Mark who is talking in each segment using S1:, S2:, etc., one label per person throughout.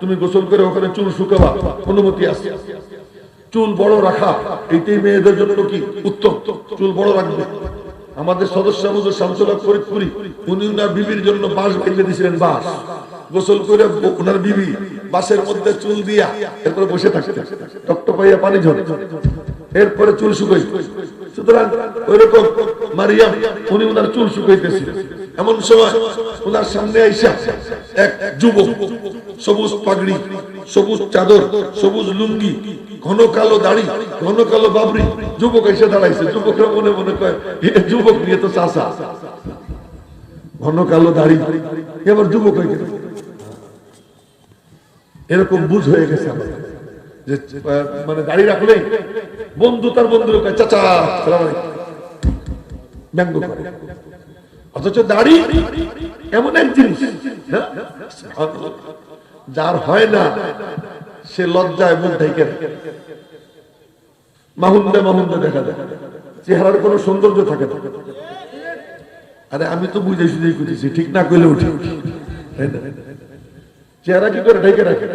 S1: তুমি গোসল করে ওখানে চুল শুকাবা, অনুমতি আছে। চুল বড় রাখা এইটাই মেয়েদের জন্য কি উত্তম? চুল বড় রাখবে। আমাদের সদস্য আমাদের শামসুল্লাহ ফরিদপুরি উনি উনার বিবির জন্য বাঁশ ভেঙে দিয়েছিলেন বাঁশ। গোসল করে ওনার বিবি বাঁশের মধ্যে চুল দিয়া এরপরে বসে থাকতে টকট পাইয়া পানি ঝরে। এরপরে চুল শুকাই সুতরাং ওইরকম মারিয়াম, উনি উনার চুল শুকাইতেছিলেন এমন সময় ওনার সামনে আইসা এক যুবক, সবুজ পাগড়ি, সবুজ চাদর, সবুজ লুঙ্গি, ঘন কালো দাড়ি, ঘন কালো বাবরি। যুবক এসে দাঁড়াইছে। যুবকরা মনে মনে কয় "এ যুবক, নিয়ে তো চাষা ঘন কালো দাড়ি। এবার যুবক হয়ে গেল এরকম বুঝ হয়ে গেছে যে মানে দাড়ি রাখলে বন্ধু তার বন্ধুর চাচা ব্যঙ্গ করে। অথচ দাড়ি এমন এক জিনিস হ্যাঁ? যার হয় না, সে লজ্জায় মুখ ঢেকে মাহুন্দে মাহুন্দে দেখা যায়। চেহারার কোনো সৌন্দর্য থাকে না। আরে আমি তো বুঝে সুঝেই করতেছি, ঠিক না করলে উঠি? চেহারা কি করে ঢেকে রাখে?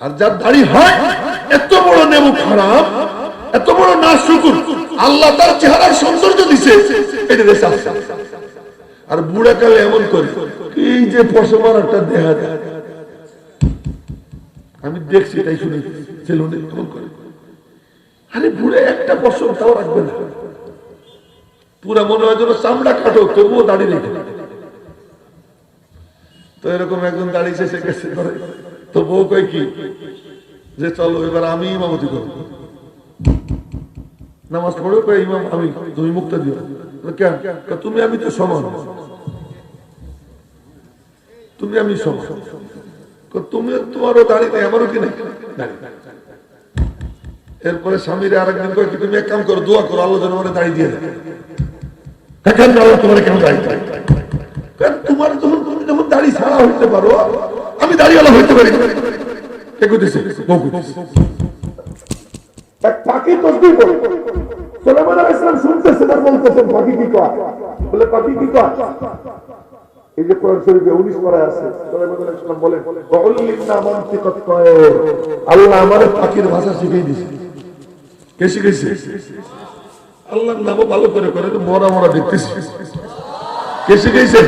S1: আর যার দাড়ি হয়, এত বড় নেমু খারাপ এত বড় না শুকুর আল্লাহ তার চেহারার সৌন্দর্য দিছে। আর বুড়া কালে এমন করে, এই যে পশমার একটা দেখা আমি দেখছি তাই শুনে করে। আরে বুড়ে, একটা পশম তাও রাখবে না। পুরা মনে হয় যেন চামড়া কাটো, তবুও দাঁড়িয়ে রেখে। তো এরকম একজন দাঁড়িয়েছে, সে গেছে ধরে তো বউ কয় কি? যে চলো, এবার আমি ইমামতি করব। নামাজ পড়ে, কয় ইমাম আমি, তুমি মুক্ত দিও। কেন? তুমি আমি তো সমান। তুমি আমি সমান। তুমি তোমারও দাঁড়িয়ে নেই, আমারও কি নেই? দাঁড়িয়ে। এরপরে স্বামীর আরেকদিন কয় কি তুমি এক কাম করো, দোয়া করো যেন আমার দাঁড়িয়ে দিয়ে এখন আল্লাহ তোমার কেন দাঁড়িয়ে তোমার যখন, তুমি যখন দাড়ি ছাড়া হইতে পারো, আমি দাড়িওয়ালা হইতে পারি। না। কে কইতেছে? বউ কইতেছে।
S2: পাখি তসবি বলে সুলাইমান আলাইহিস সালাম শুনতেছেন আর বলতেছেন পাখি কি কয়? বলে, পাখি কি কয়? এই যে কোরআন শরীফে 19 পারায় আছে, সুলাইমান আলাইহিস সালাম বলেন ওয়াউল্লিমনা মানতিকাত তায়র
S1: আল্লাহ আমার পাখির ভাষা শিখিয়ে দিছে। কে শিখাইছে আল্লাহর নামও ভালো করে করে, তো মরা মরা দেখতেছি। কে শিখাইছে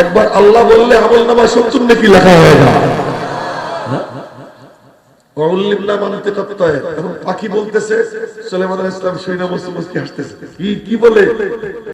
S1: একবার আল্লাহ বললে আমল নামা সত্তর নাকি লেখা হয় না। পাখি বলতেছে সুলাইমান ইসলাম সৈন্য হাসতেছে কি কি বলে?